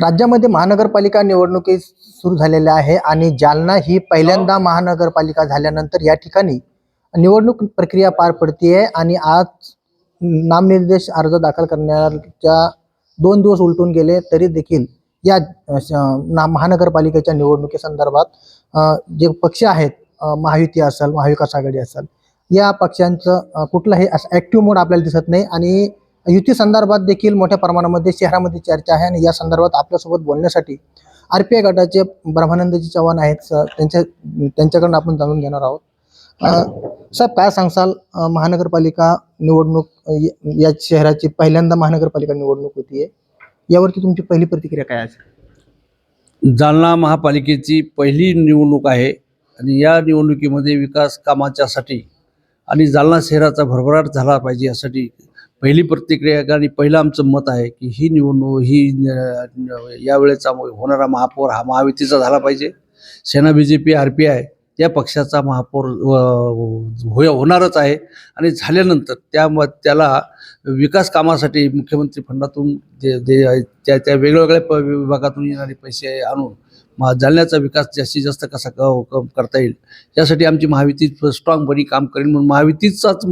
राज्यामध्ये महानगरपालिका निवडणुकी सुरू झालेल्या आहे आणि जालना ही पहिल्यांदा महानगरपालिका झाल्यानंतर या ठिकाणी निवडणूक प्रक्रिया पार पडतीये आणि आज नामनिर्देश अर्ज दाखल करण्याच्या दोन दिवस उलटून गेले तरी देखील या महानगरपालिकेच्या निवडणुकीसंदर्भात जे पक्ष आहेत महायुती असेल महाविकास आघाडी असेल या पक्षांचं कुठलाही असं ॲक्टिव्ह मोड आपल्याला दिसत नाही आणि युती संदर्भात देखील मोठ्या प्रमाणामध्ये शहरामध्ये चर्चा आहे आणि या संदर्भात आपल्यासोबत बोलण्यासाठी आर पी आय गटाचे ब्रह्मानंदजी चव्हाण आहेत सर. त्यांच्या त्यांच्याकडून आपण जाणून घेणार आहोत. सर साहेब काय सांगसाल महानगरपालिका निवडणूक या शहराची पहिल्यांदा महानगरपालिका निवडणूक होतीये. यावरती तुमची पहिली प्रतिक्रिया काय असेल जालना महापालिकेची पहिली निवडणूक आहे आणि या निवडणुकीमध्ये विकास कामाच्यासाठी आणि जालना शहराचा भरभराट झाला पाहिजे यासाठी पहिली प्रतिक्रिया आणि पहिलं आमचं मत आहे की ही निवडणूक ही यावेळेचा होणारा महापौर हा महायुतीचा झाला पाहिजे. सेना B J P R P I त्या पक्षाचा महापौर हो होय होणारच आहे. आणि झाल्यानंतर त्या त्याला विकास कामासाठी मुख्यमंत्री फंडातून जे जे त्या त्या वेगवेगळ्या प विभागातून येणारे पैसे आणून मा जालन्याचा विकास जास्तीत जास्त कसा क करता येईल यासाठी आमची महायुती स्ट्रॉंगपणे काम करेल. म्हणून महायुतीचाच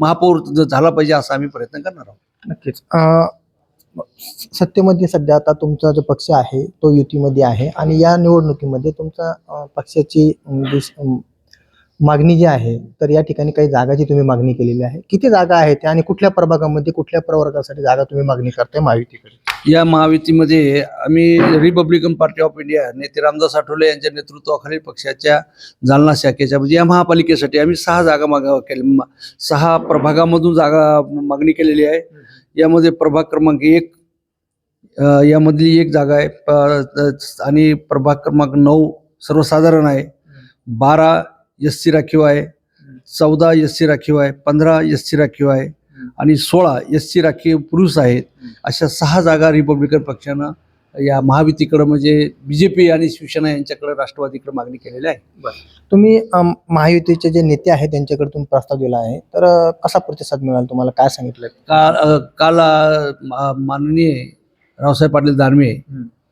महापौर झाला पाहिजे असा आम्ही प्रयत्न करणार आहोत. नक्कीच. सत्तेमध्ये सध्या आता तुमचा जो पक्ष आहे तो युतीमध्ये आहे आणि या निवडणुकीमध्ये तुमचा पक्षाची मागणी जी आहे तर या ठिकाणी काही जागाची तुम्ही मागणी केलेली आहे. किती जागा आहेत त्या आणि कुठल्या प्रभागामध्ये कुठल्या प्रवर्गासाठी जागा तुम्ही मागणी करताय महायुतीकडे? या महायुतीमध्ये आम्ही रिपब्लिकन पार्टी ऑफ इंडिया नेते रामदास आठवले यांच्या नेतृत्वाखालील पक्षाच्या जालना शाखेच्या म्हणजे या महापालिकेसाठी आम्ही सहा जागा माग केल्या सहा प्रभागामधून जागा मागणी केलेली आहे. यामध्ये प्रभाग क्रमांक एक यामधली एक जागा आहे. प- आणि प्रभाग क्रमांक नऊ सर्वसाधारण आहे. बारा एस सी राखीव आहे. चौदा एस सी राखीव आहे. पंधरा एस सी राखीव आहे. आणि सोळा एस सी राखीव पुरुष आहेत. अशा सहा जागा रिपब्लिकन पक्षानं या महायुतीकडं म्हणजे बी जे पी आणि शिवसेना यांच्याकडे राष्ट्रवादीकडे मागणी केलेली आहे. तुम्ही अम, महायुतीचे जे नेते आहेत त्यांच्याकडे तुम्ही प्रस्ताव दिला आहे. तर अ, कसा प्रतिसाद मिळाला तुम्हाला? काय सांगितलं काल अ, काल अ, मा- माननीय रावसाहेब पाटील दानवे.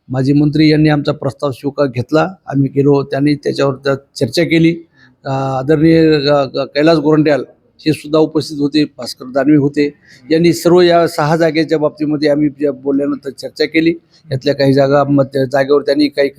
माजी मंत्री यांनी आमचा प्रस्ताव स्वीकार घेतला. आम्ही गेलो त्यांनी त्याच्यावर त्या चर्चा केली. अ, आदरणीय ग- ग- कैलास गोरंट्याल हे सुद्धा उपस्थित होते भास्कर दानवे होते. यांनी सर्व या सहा जागेच्या बाबतीमध्ये आम्ही ज्या बोलल्यानंतर चर्चा केली. यातल्या काही जागा मध्य जागेवर त्यांनी काही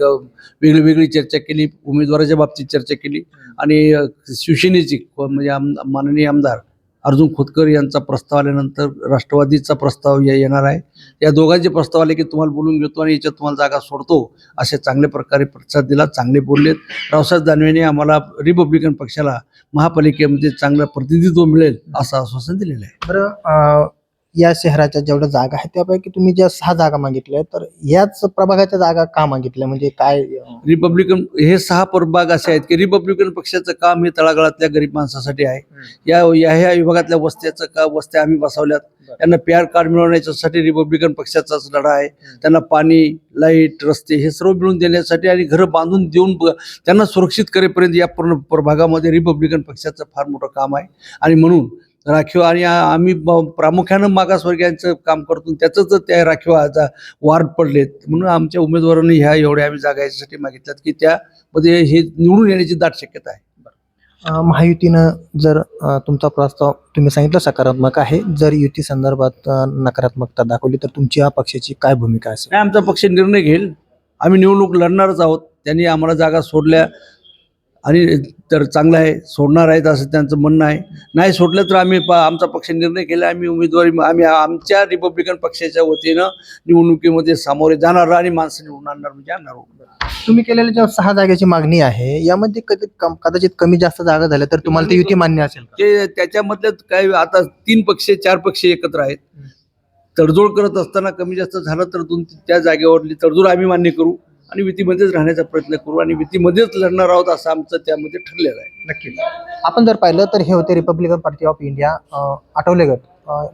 वेगळी वेगळी चर्चा केली. उमेदवाराच्या बाबतीत चर्चा केली. आणि शिवसेनेची म्हणजे आम माननीय आमदार अर्जुन खोतकर यांचा प्रस्ताव आल्यानंतर राष्ट्रवादीचा प्रस्ताव या येणार आहे. या दोघांचे प्रस्ताव आले की तुम्हाला बोलून घेतो आणि याच्यात तुम्हाला जागा सोडतो असे चांगल्या प्रकारे प्रतिसाद दिला चांगले बोललेत. रावसाहेब दानवेने आम्हाला रिपब्लिकन पक्षाला महापालिकेमध्ये चांगलं प्रतिनिधित्व मिळेल असं आश्वासन दिलेलं आहे. बरं या शहराच्या जेवढ्या जागा आहेत त्यापैकी तुम्ही ज्या सहा जागा मागितल्या तर याच प्रभागाच्या जागा का मागितल्या? म्हणजे काय रिपब्लिकन हे सहा प्रभाग असे आहेत की रिपब्लिकन पक्षाचं काम हे तळागाळातल्या गरीब माणसासाठी आहे. या या ह्या विभागातल्या वस्त्याचं का वस्त्या आम्ही बसवल्यात. त्यांना पॅर कार्ड मिळवण्याच्यासाठी रिपब्लिकन पक्षाचाच लढा आहे. त्यांना पाणी लाइट रस्ते हे सर्व मिळवून देण्यासाठी आणि घरं बांधून देऊन त्यांना सुरक्षित करेपर्यंत या पूर्ण प्रभागामध्ये रिपब्लिकन पक्षाचं फार मोठं काम आहे. आणि म्हणून राखीव आणि आम्ही प्रामुख्यानं मागासवर्गीयांचं काम करतो. त्याचंच त्या राखीव आज वार्ड पडलेत. म्हणून आमच्या उमेदवारांनी ह्या एवढ्या आम्ही जागा याच्यासाठी मागितल्यात की त्यामध्ये हे निवडून येण्याची दाट शक्यता आहे. महायुतीनं जर तुमचा प्रस्ताव तुम्ही सांगितलं सकारात्मक आहे. जर युती संदर्भात नकारात्मकता दाखवली तर तुमची या पक्षाची काय भूमिका असेल? आमचा पक्ष निर्णय घेईल. आम्ही निवडणूक लढणारच आहोत. त्यांनी आम्हाला जागा सोडल्या. आणि तर चांगलं आहे सोडणार आहेत असं त्यांचं म्हणणं आहे. नाही सोडलं तर आम्ही प- आमचा पक्ष निर्णय केला आम्ही उमेदवारी आम्ही आमच्या रिपब्लिकन पक्षाच्या वतीनं निवडणुकीमध्ये सामोरे जाणार आणि माणसं निवडून आणणार म्हणजे आणणार तुम्ही केलेल्या ज्या सहा जागेची मागणी आहे यामध्ये कधी कम- कदाचित कमी जास्त जागा झाल्या तर तुम्हाला ती युती मान्य असेल का? ते त्याच्यामधल्या काय आता तीन पक्ष चार पक्ष एकत्र आहेत. तडजोड करत असताना कमी जास्त झालं तर दोन त्या जागेवरली तडजोड आम्ही मान्य करू. आणि युतीमध्येच राहण्याचा प्रयत्न करू आणि युतीमध्येच लढणार आहोत असं आमचं त्यामध्ये ठरलेलं आहे. नक्की आपण जर पाहिलं तर हे होते Republican Party of India Athawale गट.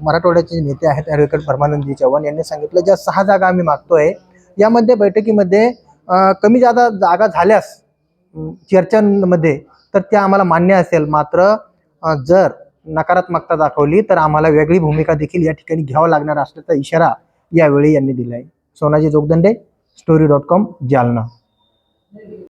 मराठवाड्याचे नेते आहेत ॲडव्होकेट परमानंदजी चव्हाण यांनी सांगितलं ज्या सहा जागा आम्ही मागतोय यामध्ये बैठकीमध्ये कमी जादा जागा झाल्यास चर्चांमध्ये तर त्या आम्हाला मान्य असेल. मात्र जर नकारात्मकता दाखवली तर आम्हाला वेगळी भूमिका देखील या ठिकाणी घ्यावं लागणार असल्याचा इशारा यावेळी यांनी दिला आहे Sonaji Jogdande story dot com Jalna.